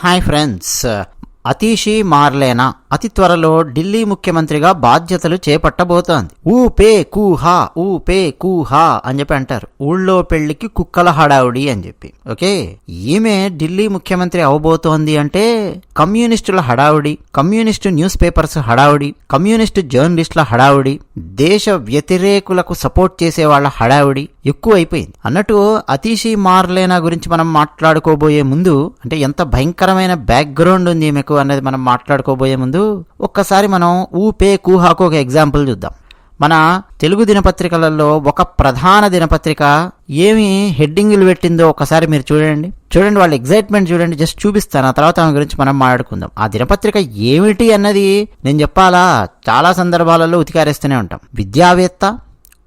Hi friends Atishi మార్లేనా అతి త్వరలో ఢిల్లీ ముఖ్యమంత్రిగా బాధ్యతలు చేపట్టబోతోంది. ఊపే కూహా ఊపే కూహా అని చెప్పి అంటారు. ఊళ్ళో పెళ్ళికి కుక్కల హడావుడి అని చెప్పి. ఓకే? ఈమె ఢిల్లీ ముఖ్యమంత్రి అవబోతోంది అంటే కమ్యూనిస్టుల హడావుడి కమ్యూనిస్టు న్యూస్ పేపర్స్ హడావుడి కమ్యూనిస్టు జర్నలిస్టుల హడావుడి దేశ వ్యతిరేకులకు సపోర్ట్ చేసే వాళ్ళ హడావుడి ఎక్కువైపోయింది. అన్నట్టు అతీషి మార్లేనా గురించి మనం మాట్లాడుకోబోయే ముందు అంటే ఎంత భయంకరమైన బ్యాక్గ్రౌండ్ ఉంది ఈమెకు అనేది మనం మాట్లాడుకోబోయే ముందు ఒక్కసారి మనం ఊపే కూహాకు ఒక ఎగ్జాంపుల్ చూద్దాం. మన తెలుగు దినపత్రికలలో ఒక ప్రధాన దినపత్రిక ఏమి హెడ్డింగ్లు పెట్టిందో ఒకసారి మీరు చూడండి. చూడండి వాళ్ళ ఎగ్జైట్మెంట్ చూడండి జస్ట్ చూపిస్తాను. ఆ తర్వాత ఆమె గురించి మనం మాట్లాడుకుందాం. ఆ దినపత్రిక ఏమిటి అన్నది నేను చెప్పాలా? చాలా సందర్భాలలో ఉతికారేస్తూనే ఉంటాం. విద్యావేత్త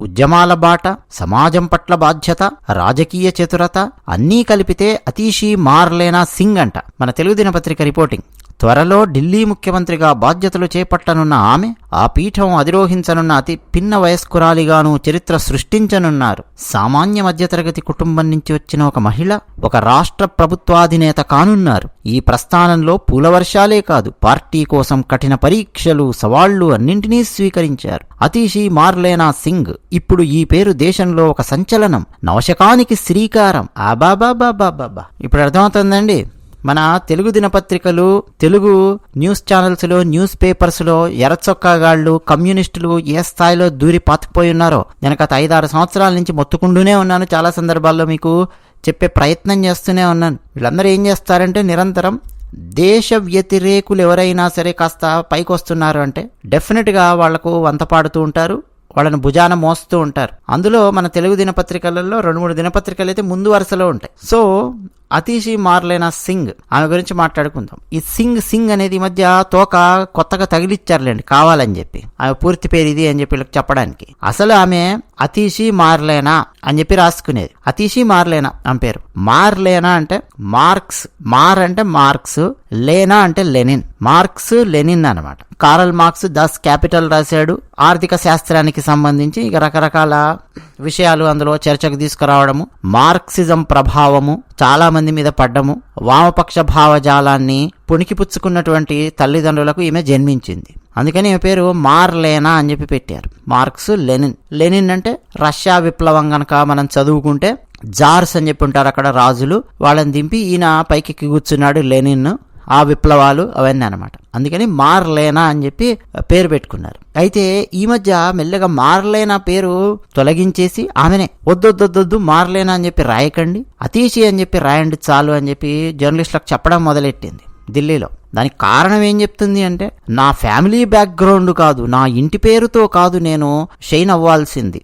ఉద్యమాల బాట సమాజం పట్ల బాధ్యత రాజకీయ చతురత అన్నీ కలిపితే అతీషి మార్లేనా సింగ్ అంట. మన తెలుగు దినపత్రిక రిపోర్టింగ్ త్వరలో ఢిల్లీ ముఖ్యమంత్రిగా బాధ్యతలు చేపట్టనున్న ఆమె ఆ పీఠం అధిరోహించనున్న అతి పిన్న వయస్కురాలిగాను చరిత్ర సృష్టించనున్నారు. సామాన్య మధ్యతరగతి కుటుంబం నుంచి వచ్చిన ఒక మహిళ ఒక రాష్ట్ర ప్రభుత్వాధినేత కానున్నారు. ఈ ప్రస్థానంలో పూలవర్షాలే కాదు పార్టీ కోసం కఠిన పరీక్షలు సవాళ్ళు అన్నింటినీ స్వీకరించారు. అతీషి మార్లేనా సింగ్ ఇప్పుడు ఈ పేరు దేశంలో ఒక సంచలనం నవశకానికి శ్రీకారం. అబాబాబాబాబా ఇప్పుడు అర్థమవుతుందండి? మన తెలుగు దినపత్రికలు తెలుగు న్యూస్ ఛానల్స్లో న్యూస్ పేపర్స్లో ఎర్రచొక్కాగాళ్ళు కమ్యూనిస్టులు ఏ స్థాయిలో దూరి పాతుకుపోయి ఉన్నారో. నేను గత ఐదారు సంవత్సరాల నుంచి మొత్తుకుంటూనే ఉన్నాను చాలా సందర్భాల్లో మీకు చెప్పే ప్రయత్నం చేస్తూనే ఉన్నాను. వీళ్ళందరూ ఏం చేస్తారంటే నిరంతరం దేశ వ్యతిరేకులు ఎవరైనా సరే కాస్త పైకి వస్తున్నారు అంటే డెఫినెట్గా వాళ్ళకు వంత పాడుతూ ఉంటారు. వాళ్ళని భుజాన మోస్తూ ఉంటారు. అందులో మన తెలుగు దినపత్రికలలో రెండు మూడు దినపత్రికలు అయితే ముందు వరుసలో ఉంటాయి. సో అతీషి మార్లైన సింగ్ ఆమె గురించి మాట్లాడుకుందాం. ఈ సింగ్ సింగ్ అనేది ఈ మధ్య తోక కొత్తగా తగిలిచ్చారులేండి కావాలని చెప్పి. ఆమె పూర్తి పేరు ఇది అని చెప్పి వీళ్ళకి చెప్పడానికి. అసలు ఆమె అతీషి మార్లేనా అని చెప్పి రాసుకునేది. అతీషి మార్లేనా ఆమె పేరు. మార్లేనా అంటే మార్క్స్. మార్ అంటే మార్క్స్. లేనా అంటే లెనిన్. మార్క్స్ లెనిన్ అనమాట కారల్ మార్క్స్ దస్ క్యాపిటల్ రాశాడు. ఆర్థిక శాస్త్రానికి సంబంధించి ఇక రకరకాల విషయాలు అందులో చర్చకు తీసుకురావడము మార్క్సిజం ప్రభావము చాలా మంది మీద పడ్డము వామపక్ష భావజాలాన్ని పుణికిపుచ్చుకున్నటువంటి తల్లిదండ్రులకు ఈమె జన్మించింది. అందుకని ఈమె పేరు మార్లేనా అని చెప్పి పెట్టారు. Marx Lenin. లెనిన్ అంటే రష్యా విప్లవం కనుక మనం చదువుకుంటే జార్స్ అని చెప్పి ఉంటారు అక్కడ రాజులు. వాళ్ళని దింపి ఈయన పైకి కూర్చున్నాడు లెనిన్. ఆ విప్లవాలు అవన్నీ అనమాట అందుకని మార్లేనా అని చెప్పి పేరు పెట్టుకున్నారు. అయితే ఈ మధ్య మెల్లగా మార్లేనా పేరు తొలగించేసి ఆమెనే వద్దొద్దొద్దొద్దు మార్లేనా అని చెప్పి రాయకండి అతీషి అని చెప్పి రాయండి చాలు అని చెప్పి జర్నలిస్టులకు చెప్పడం మొదలెట్టింది ఢిల్లీలో. దానికి కారణం ఏం చెప్తుంది అంటే నా ఫ్యామిలీ బ్యాక్గ్రౌండ్ కాదు నా ఇంటి పేరుతో కాదు నేను షైన్ అవ్వాల్సింది.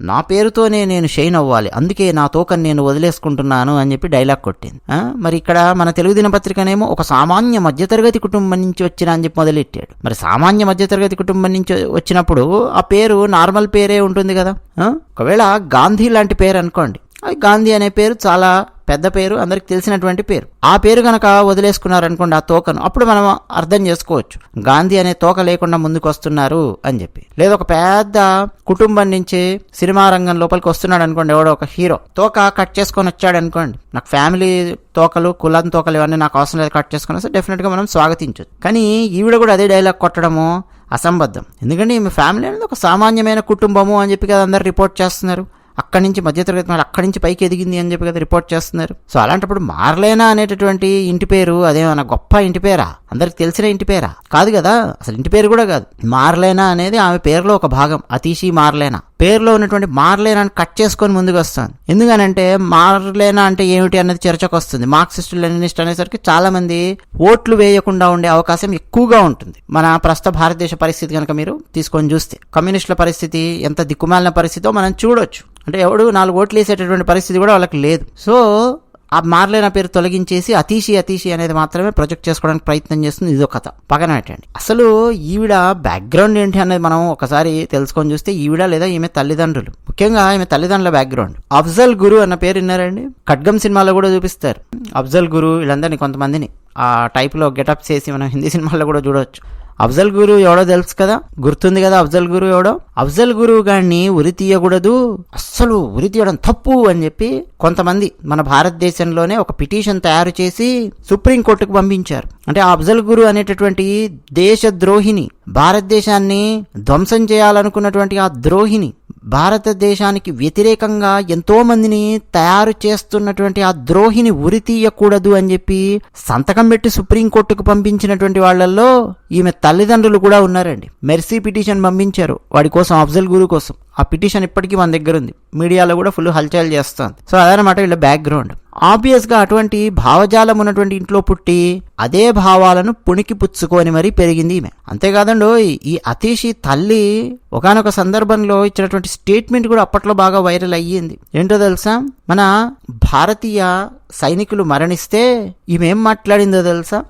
నా పేరుతోనే నేను షైన్ అవ్వాలి. అందుకే నా తోకని నేను వదిలేసుకుంటున్నాను అని చెప్పి డైలాగ్ కొట్టింది. మరి ఇక్కడ మన తెలుగు దినపత్రికనేమో ఒక సామాన్య మధ్యతరగతి కుటుంబం నుంచి వచ్చిన అని చెప్పి మొదలెట్టాడు. మరి సామాన్య మధ్యతరగతి కుటుంబం నుంచి వచ్చినప్పుడు ఆ పేరు నార్మల్ పేరే ఉంటుంది కదా? ఒకవేళ గాంధీ లాంటి పేరు అనుకోండి. గాంధీ అనే పేరు చాలా పెద్ద పేరు అందరికి తెలిసినటువంటి పేరు. ఆ పేరు గనక వదిలేసుకున్నారనుకోండి ఆ తోకను అప్పుడు మనం అర్థం చేసుకోవచ్చు. గాంధీ అనే తోక లేకుండా ముందుకు వస్తున్నారు అని చెప్పి. లేదా ఒక పెద్ద కుటుంబం నుంచి సినిమా రంగం లోపలికి వస్తున్నాడు అనుకోండి ఎవడో ఒక హీరో. తోక కట్ చేసుకొని వచ్చాడు అనుకోండి నాకు ఫ్యామిలీ తోకలు కులం తోకలు ఇవన్నీ నాకు అవసరం లేదు కట్ చేసుకుని వస్తే డెఫినెట్గా మనం స్వాగతించవచ్చు కానీ ఈవిడ కూడా అదే డైలాగ్ కొట్టడము అసంబద్ధం. ఎందుకంటే ఈమె ఫ్యామిలీ అనేది ఒక సామాన్యమైన కుటుంబము అని చెప్పి కదా అందరు రిపోర్ట్ చేస్తున్నారు. అక్కడి నుంచి మధ్యతరగతి మళ్ళీ అక్కడి నుంచి పైకి ఎదిగింది అని చెప్పి కదా రిపోర్ట్ చేస్తున్నారు. సో అలాంటప్పుడు మార్లేనా అనేటటువంటి ఇంటి పేరు అదేమన్నా గొప్ప ఇంటి పేరా? అందరికి తెలిసిన ఇంటి పేరా? కాదు కదా అసలు ఇంటి పేరు కూడా కాదు. మార్లేనా అనేది ఆమె పేరులో ఒక భాగం అతీషి మార్లేనా. పేరులో ఉన్నటువంటి మార్లేనాని కట్ చేసుకొని ముందుకు వస్తాను. ఎందుకనంటే మార్లేనా అంటే ఏమిటి అన్నది చర్చకు వస్తుంది. మార్క్సిస్ట్ లెనినిస్ట్ అనేసరికి చాలా మంది ఓట్లు వేయకుండా ఉండే అవకాశం ఎక్కువగా ఉంటుంది. మన ప్రస్తుత భారతదేశ పరిస్థితి కనుక మీరు తీసుకొని చూస్తే కమ్యూనిస్టుల పరిస్థితి ఎంత దిక్కుమాలిన పరిస్థితితో మనం చూడొచ్చు. అంటే ఎవడు నాలుగు ఓట్లు వేసేటటువంటి పరిస్థితి కూడా వాళ్ళకి లేదు. సో ఆ మార్లేన పేరు తొలగించేసి అతీషి అతీషి అనేది మాత్రమే ప్రొజెక్ట్ చేసుకోవడానికి ప్రయత్నం చేస్తుంది. ఇదో కథ. పక్కన పెట్టండి. అసలు ఈవిడ బ్యాక్గ్రౌండ్ ఏంటి అనేది మనం ఒకసారి తెలుసుకొని చూస్తే ఈవిడ లేదా ఈమె తల్లిదండ్రులు. ముఖ్యంగా ఈమె తల్లిదండ్రుల బ్యాక్గ్రౌండ్. అఫ్జల్ గురు అన్న పేరు విన్నారండి? ఖడ్గం సినిమాలో కూడా చూపిస్తారు. అఫ్జల్ గురు వీళ్ళందరినీ కొంతమందిని. ఆ టైప్లో గెటప్ చేసి మనం హిందీ సినిమాల్లో కూడా చూడవచ్చు అఫ్జల్ గురువు ఎవడో తెలుసు కదా? గుర్తుంది కదా అఫ్జల్ గురువు ఎవడో? అఫ్జల్ గురువు గారిని ఉరి తీయకూడదు అస్సలు ఉరి తీయడం తప్పు అని చెప్పి కొంతమంది మన భారతదేశంలోనే ఒక పిటిషన్ తయారు చేసి సుప్రీంకోర్టుకు పంపించారు. అంటే ఆ అఫ్జల్ గురు అనేటటువంటి దేశద్రోహిని భారతదేశాన్ని ధ్వంసం చేయాలనుకున్నటువంటి ఆ ద్రోహిని భారతదేశానికి వ్యతిరేకంగా ఎంతోమందిని తయారు చేస్తున్నటువంటి ఆ ద్రోహిని ఉరి తీయకూడదు అని చెప్పి సంతకం పెట్టి సుప్రీంకోర్టుకు పంపించినటువంటి వాళ్ళల్లో ఈమె తల్లిదండ్రులు కూడా ఉన్నారండి. మెర్సీ పిటిషన్ పంపించారు. వాడి కోసం అఫ్జల్ గురు కోసం. ఆ పిటిషన్ ఇప్పటికీ మన దగ్గర ఉంది. మీడియాలో కూడా ఫుల్ హల్చల్ చేస్తుంది. సో అదనమాట వీళ్ళ బ్యాక్గ్రౌండ్ ఆబ్వియస్గా అటువంటి భావజాలం ఉన్నటువంటి ఇంట్లో పుట్టి అదే భావాలను పుణికి పుచ్చుకొని మరీ పెరిగింది ఈమె. అంతేకాదండో ఈ అతీషి తల్లి ఒకనొక సందర్భంలో ఇచ్చినటువంటి స్టేట్మెంట్ కూడా అప్పట్లో బాగా వైరల్ అయ్యింది. ఏంటో తెలుసా? మన భారతీయ సైనికులు మరణిస్తే ఈమె ఏం మాట్లాడిందో తెలుసా?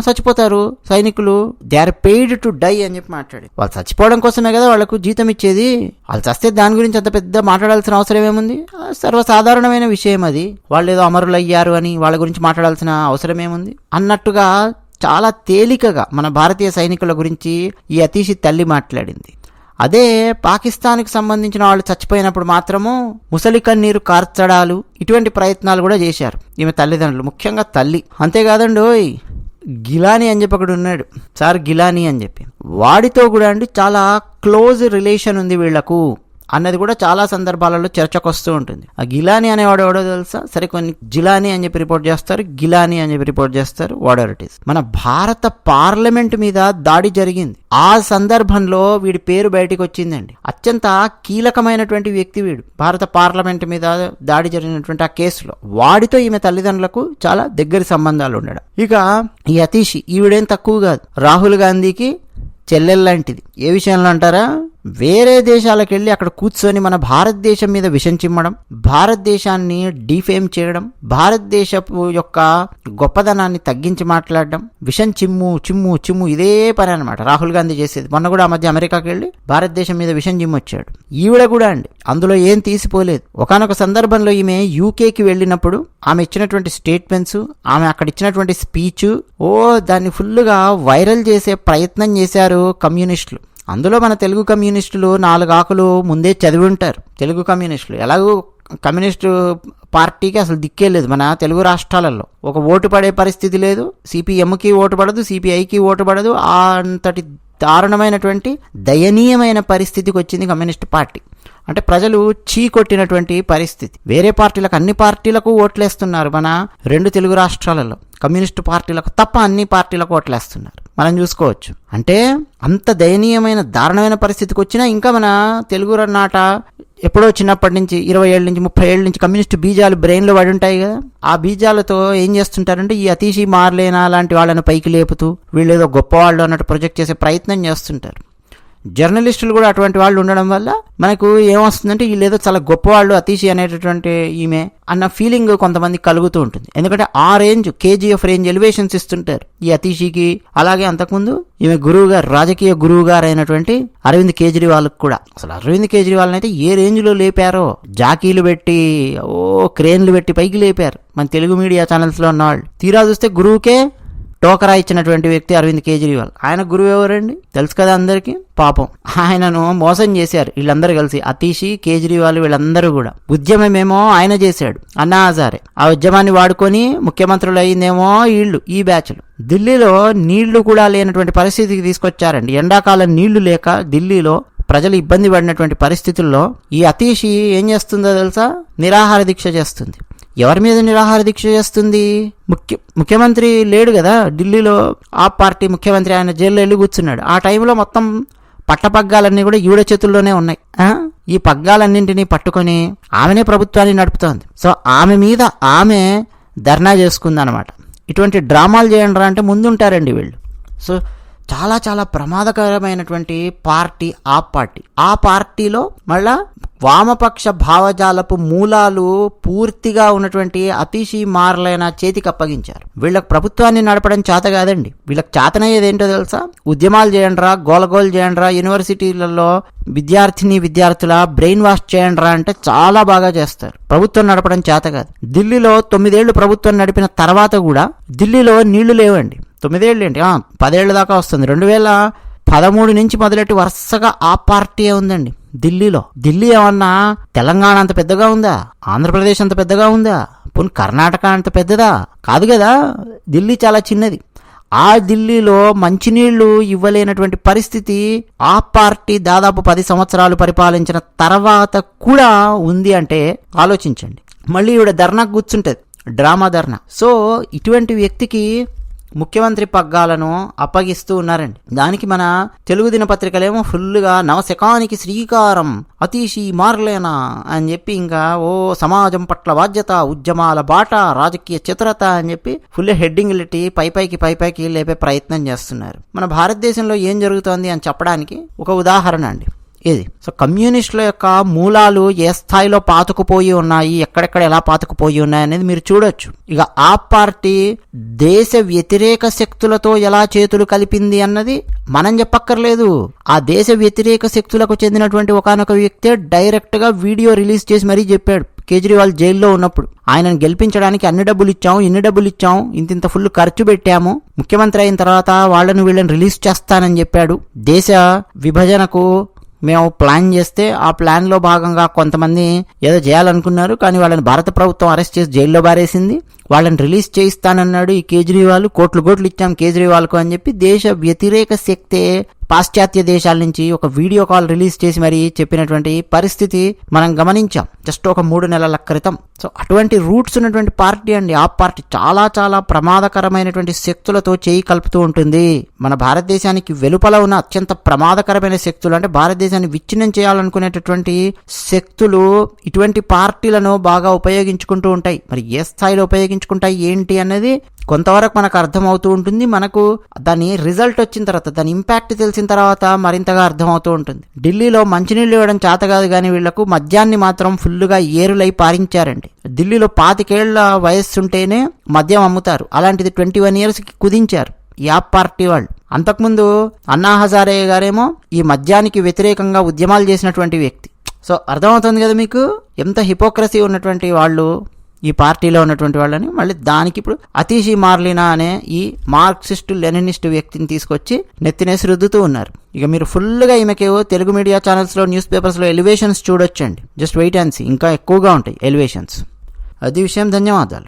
చచ్చిపోతారు సైనికులు they are paid to die అని చెప్పి మాట్లాడి వాళ్ళు చచ్చిపోవడం కోసమే కదా వాళ్ళకు జీతం ఇచ్చేది. వాళ్ళు చస్తే దాని గురించి అంత పెద్ద మాట్లాడాల్సిన అవసరం ఏముంది? సర్వసాధారణమైన విషయం అది. వాళ్ళు ఏదో అమరులు అయ్యారు అని వాళ్ళ గురించి మాట్లాడాల్సిన అవసరం ఏముంది? అన్నట్టుగా చాలా తేలికగా మన భారతీయ సైనికుల గురించి ఈ అతీషి తల్లి మాట్లాడింది. అదే పాకిస్తాన్కి సంబంధించిన వాళ్ళు చచ్చిపోయినప్పుడు మాత్రము ముసలి కన్నీరు కార్చడాలు ఇటువంటి ప్రయత్నాలు కూడా చేశారు. ఈమె తల్లిదండ్రులు ముఖ్యంగా తల్లి. అంతేకాదండి ఓయ్ గిలానీ అని చెప్పి అక్కడ ఉన్నాడు. సార్ గిలానీ అని చెప్పి. వాడితో కూడా అండి చాలా క్లోజ్ రిలేషన్ ఉంది వీళ్ళకు అన్నది కూడా చాలా సందర్భాలలో చర్చకు వస్తూ ఉంటుంది. ఆ గిలానీ అనేవాడు ఎవడో తెలుసా? సరే కొన్ని జిలానీ అని చెప్పి రిపోర్ట్ చేస్తారు గిలానీ అని చెప్పి రిపోర్ట్ చేస్తారు వాడెవర్ ఇట్ ఈస్ మన భారత పార్లమెంట్ మీద దాడి జరిగింది. ఆ సందర్భంలో వీడి పేరు బయటికి వచ్చిందండి. అత్యంత కీలకమైనటువంటి వ్యక్తి వీడు. భారత పార్లమెంట్ మీద దాడి జరిగినటువంటి ఆ కేసులో. వాడితో ఈమె తల్లిదండ్రులకు చాలా దగ్గరి సంబంధాలు ఉండడం. ఇక ఈ అతీషి ఈవిడేం తక్కువ కాదు. రాహుల్ గాంధీకి చెల్లెల్లాంటిది ఏ విషయంలో అంటారా? వేరే దేశాలకు వెళ్ళి అక్కడ కూర్చొని మన భారతదేశం మీద విషం చిమ్మడం భారతదేశాన్ని డిఫేమ్ చేయడం భారతదేశపు యొక్క గొప్పదనాన్ని తగ్గించి మాట్లాడడం విషం చిమ్ము చిమ్ము చిమ్ము ఇదే పని అనమాట రాహుల్ గాంధీ చేసేది. మొన్న కూడా ఆ మధ్య అమెరికాకి వెళ్ళి భారతదేశం మీద విషం చిమ్మొచ్చాడు. ఈవిడ కూడా అండి. అందులో ఏం తీసిపోలేదు. ఒకనొక సందర్భంలో ఈమె యూకేకి వెళ్ళినప్పుడు ఆమె ఇచ్చినటువంటి స్టేట్మెంట్స్ ఆమె అక్కడ ఇచ్చినటువంటి స్పీచ్ ఓ దాన్ని ఫుల్గా వైరల్ చేసే ప్రయత్నం చేశారు కమ్యూనిస్టులు. అందులో మన తెలుగు కమ్యూనిస్టులు నాలుగు ఆకులు ముందే చదివి ఉంటారు తెలుగు కమ్యూనిస్టులు. ఎలాగో కమ్యూనిస్టు పార్టీకి అసలు దిక్కే లేదు మన తెలుగు రాష్ట్రాలలో. ఒక ఓటు పడే పరిస్థితి లేదు. సిపిఎంకి ఓటు పడదు సిపిఐకి ఓటు పడదు. అంతటి దారుణమైనటువంటి దయనీయమైన పరిస్థితికి వచ్చింది కమ్యూనిస్ట్ పార్టీ. అంటే ప్రజలు చీ కొట్టినటువంటి పరిస్థితి. వేరే పార్టీలకు అన్ని పార్టీలకు ఓట్లేస్తున్నారు మన రెండు తెలుగు రాష్ట్రాలలో. కమ్యూనిస్టు పార్టీలకు తప్ప అన్ని పార్టీలకు ఓట్లేస్తున్నారు. మనం చూసుకోవచ్చు. అంటే అంత దయనీయమైన దారుణమైన పరిస్థితికి వచ్చినా ఇంకా మన తెలుగు నాట ఎప్పుడో చిన్నప్పటి నుంచి ఇరవై ఏళ్ళ నుంచి ముప్పై ఏళ్ళ నుంచి కమ్యూనిస్ట్ బీజాలు బ్రెయిన్లో పడి ఉంటాయి కదా. ఆ బీజాలతో ఏం చేస్తుంటారంటే ఈ అతీషి మార్లేనా లాంటి వాళ్ళని పైకి లేపుతూ వీళ్ళు ఏదో గొప్పవాళ్ళు అన్నట్టు ప్రొజెక్ట్ చేసే ప్రయత్నం చేస్తుంటారు. జర్నలిస్టులు కూడా అటువంటి వాళ్ళు ఉండడం వల్ల మనకు ఏమొస్తుందంటే వీళ్ళేదో చాలా గొప్పవాళ్ళు అతీషి అనేటటువంటి ఈమె అన్న ఫీలింగ్ కొంతమంది కలుగుతూ ఉంటుంది. ఎందుకంటే ఆ రేంజ్ కేజీఎఫ్ రేంజ్ ఎలివేషన్స్ ఇస్తుంటారు ఈ అతీషికి. అలాగే అంతకుముందు ఈమె గురువు గారు రాజకీయ గురువు గారు అయినటువంటి అరవింద్ కేజ్రీవాల్ కూడా. అసలు అరవింద్ కేజ్రీవాల్ అయితే ఏ రేంజ్లో లేపారో? జాకీలు పెట్టి ఓ క్రేన్లు పెట్టి పైకి లేపారు. మన తెలుగు మీడియా ఛానల్స్లో ఉన్నవాళ్ళు తీరా చూస్తే గురువుకే టోకరా ఇచ్చినటువంటి వ్యక్తి అరవింద్ కేజ్రీవాల్. ఆయన గురువు ఎవరండి? తెలుసు కదా అందరికీ? పాపం. ఆయనను మోసం చేశారు వీళ్ళందరూ కలిసి. అతీషి కేజ్రీవాల్ వీళ్ళందరూ కూడా. ఉద్యమమేమో ఆయన చేశాడు. అన్నా హజారే. ఆ ఉద్యమాన్ని వాడుకొని ముఖ్యమంత్రులు అయిందేమో వీళ్ళు ఈ బ్యాచ్లు. ఢిల్లీలో నీళ్ళు కూడా లేనటువంటి పరిస్థితికి తీసుకొచ్చారండి. ఎండాకాలం నీళ్ళు లేక ఢిల్లీలో ప్రజలు ఇబ్బంది పడినటువంటి పరిస్థితుల్లో ఈ అతీషి ఏం చేస్తుందో తెలుసా? నిరాహార దీక్ష చేస్తుంది. ఎవరి మీద నిరాహార దీక్ష చేస్తుంది? ముఖ్య ముఖ్యమంత్రి లేడు కదా ఢిల్లీలో ఆ పార్టీ ముఖ్యమంత్రి ఆయన జైల్లో వెళ్ళి కూర్చున్నాడు. ఆ టైంలో మొత్తం పట్టపగ్గాలన్నీ కూడా ఈవిడ చేతుల్లోనే ఉన్నాయి. ఈ పగ్గాలన్నింటినీ పట్టుకొని ఆమెనే ప్రభుత్వాన్ని నడుపుతోంది. సో ఆమె మీద ఆమె ధర్నా చేసుకుందనమాట ఇటువంటి డ్రామాలు చేయండి రా అంటే ముందుంటారండి వీళ్ళు. సో చాలా చాలా ప్రమాదకరమైనటువంటి పార్టీ ఆ పార్టీ. ఆ పార్టీలో మళ్ళా వామపక్ష భావజాలపు మూలాలు పూర్తిగా ఉన్నటువంటి అతిశీ మార్లైన చేతికి అప్పగించారు. వీళ్ళకి ప్రభుత్వాన్ని నడపడం చేత కాదండి. వీళ్ళకి చేతనయ్యేది ఏంటో తెలుసా? ఉద్యమాలు చేయండిరా గోలగోలు చేయండిరా యూనివర్సిటీలలో విద్యార్థిని విద్యార్థుల బ్రెయిన్ వాష్ చేయండిరా అంటే చాలా బాగా చేస్తారు. ప్రభుత్వం నడపడం చేత కాదు. ఢిల్లీలో తొమ్మిదేళ్ళు ప్రభుత్వం నడిపిన తర్వాత కూడా ఢిల్లీలో నీళ్ళు లేవండి. తొమ్మిదేళ్ళు ఏంటి పదేళ్ళ దాకా వస్తుంది. రెండు వేల పదమూడు నుంచి మొదలెట్టి వరుసగా ఆ పార్టీ ఉందండి? ఢిల్లీలో. ఢిల్లీ ఏమన్నా తెలంగాణ అంత పెద్దగా ఉందా? ఆంధ్రప్రదేశ్ అంత పెద్దగా ఉందా? పోనీ కర్ణాటక అంత పెద్దదా? కాదు కదా ఢిల్లీ చాలా చిన్నది. ఆ ఢిల్లీలో మంచినీళ్ళు ఇవ్వలేనటువంటి పరిస్థితి ఆ పార్టీ దాదాపు పది సంవత్సరాలు పరిపాలించిన తర్వాత కూడా ఉంది అంటే ఆలోచించండి. మళ్ళీ ఈవిడ ధర్నాకు కూర్చుంటది డ్రామా ధర్నా. సో ఇటువంటి వ్యక్తికి ముఖ్యమంత్రి పగ్గాలను అప్పగిస్తూ ఉన్నారండి. దానికి మన తెలుగు దినపత్రికలేమో ఫుల్గా నవశకానికి శ్రీకారం అతీషి మార్లేనా అని చెప్పి ఇంకా ఓ సమాజం పట్ల బాధ్యత ఉద్యమాల బాట రాజకీయ చతురత అని చెప్పి ఫుల్ హెడ్డింగ్ పెట్టి పై పైకి పై పైకి లేపే ప్రయత్నం చేస్తున్నారు. మన భారతదేశంలో ఏం జరుగుతోంది అని చెప్పడానికి ఒక ఉదాహరణ అండి. ఇది సో కమ్యూనిస్టుల యొక్క మూలాలు ఏ స్థాయిలో పాతుకుపోయి ఉన్నాయి ఎక్కడెక్కడ ఎలా పాతుకుపోయి ఉన్నాయి అనేది మీరు చూడొచ్చు. ఇక ఆ పార్టీ దేశ వ్యతిరేక శక్తులతో ఎలా చేతులు కలిపింది అన్నది మనం చెప్పక్కర్లేదు. ఆ దేశ వ్యతిరేక శక్తులకు చెందినటువంటి ఒకనొక వ్యక్తే డైరెక్ట్గా వీడియో రిలీజ్ చేసి మరీ చెప్పాడు. కేజ్రీవాల్ జైల్లో ఉన్నప్పుడు. ఆయనను గెలిపించడానికి అన్ని డబ్బులు ఇచ్చాం ఇన్ని డబ్బులు ఇచ్చాం ఇంత ఇంత ఫుల్ ఖర్చు పెట్టాము. ముఖ్యమంత్రి అయిన తర్వాత వాళ్ళను వీళ్ళని రిలీజ్ చేస్తానని చెప్పాడు. దేశ విభజనకు మేము ప్లాన్ చేస్తే ఆ ప్లాన్లో భాగంగా కొంతమంది ఏదో చేయాలనుకున్నారు కానీ వాళ్ళని భారత ప్రభుత్వం అరెస్ట్ చేసి జైల్లో బారేసింది. వాళ్ళని రిలీజ్ చేయిస్తానన్నాడు ఈ కేజ్రీవాల్. కోట్లు కోట్లు ఇచ్చాం కేజ్రీవాల్కు అని చెప్పి దేశ వ్యతిరేక శక్తే పాశ్చాత్య దేశాల నుంచి ఒక వీడియో కాల్ రిలీజ్ చేసి మరి చెప్పినటువంటి పరిస్థితి మనం గమనించాం. జస్ట్ ఒక మూడు నెలల క్రితం. సో అటువంటి రూట్స్ ఉన్నటువంటి పార్టీ అండి. ఆ పార్టీ చాలా చాలా ప్రమాదకరమైనటువంటి శక్తులతో చేయి కలుపుతూ ఉంటుంది. మన భారతదేశానికి వెలుపల ఉన్న అత్యంత ప్రమాదకరమైన శక్తులు అంటే భారతదేశాన్ని విచ్ఛిన్నం చేయాలనుకునేటటువంటి శక్తులు ఇటువంటి పార్టీలను బాగా ఉపయోగించుకుంటూ ఉంటాయి. మరి ఏ స్థాయిలో ఉపయోగించుకుంటాయి? ఏంటి అనేది కొంతవరకు మనకు అర్థమవుతూ ఉంటుంది. మనకు దాని రిజల్ట్ వచ్చిన తర్వాత దాని ఇంపాక్ట్ తెలిసిన తర్వాత మరింతగా అర్థమవుతూ ఉంటుంది. ఢిల్లీలో మంచినీళ్ళు ఇవ్వడం చేత కాదు కానీ వీళ్ళకు మద్యాన్ని మాత్రం ఫుల్గా ఏరులై పారించారండి. ఢిల్లీలో పాతికేళ్ళ వయస్సు ఉంటేనే మద్యం అమ్ముతారు. అలాంటిది ట్వంటీ వన్ ఇయర్స్కి కుదించారు యాప్ పార్టీ వాళ్ళు. అంతకుముందు అన్నా హజారే గారేమో ఈ మద్యానికి వ్యతిరేకంగా ఉద్యమాలు చేసినటువంటి వ్యక్తి. సో అర్థమవుతుంది కదా మీకు? ఎంత హిపోక్రసీ ఉన్నటువంటి వాళ్ళు ఈ పార్టీలో ఉన్నటువంటి వాళ్ళని మళ్ళీ దానికి ఇప్పుడు అతీషి మార్లినా అనే ఈ మార్క్సిస్టు లెనినిస్ట్ వ్యక్తిని తీసుకొచ్చి నెత్తినేసి రుద్దుతూ ఉన్నారు. ఇక మీరు ఫుల్గా ఈమెకేవో తెలుగు మీడియా ఛానల్స్లో న్యూస్ పేపర్స్లో ఎలివేషన్స్ చూడొచ్చండి. Just wait and see. ఇంకా ఎక్కువగా ఉంటాయి ఎలివేషన్స్. అది విషయం ధన్యవాదాలు.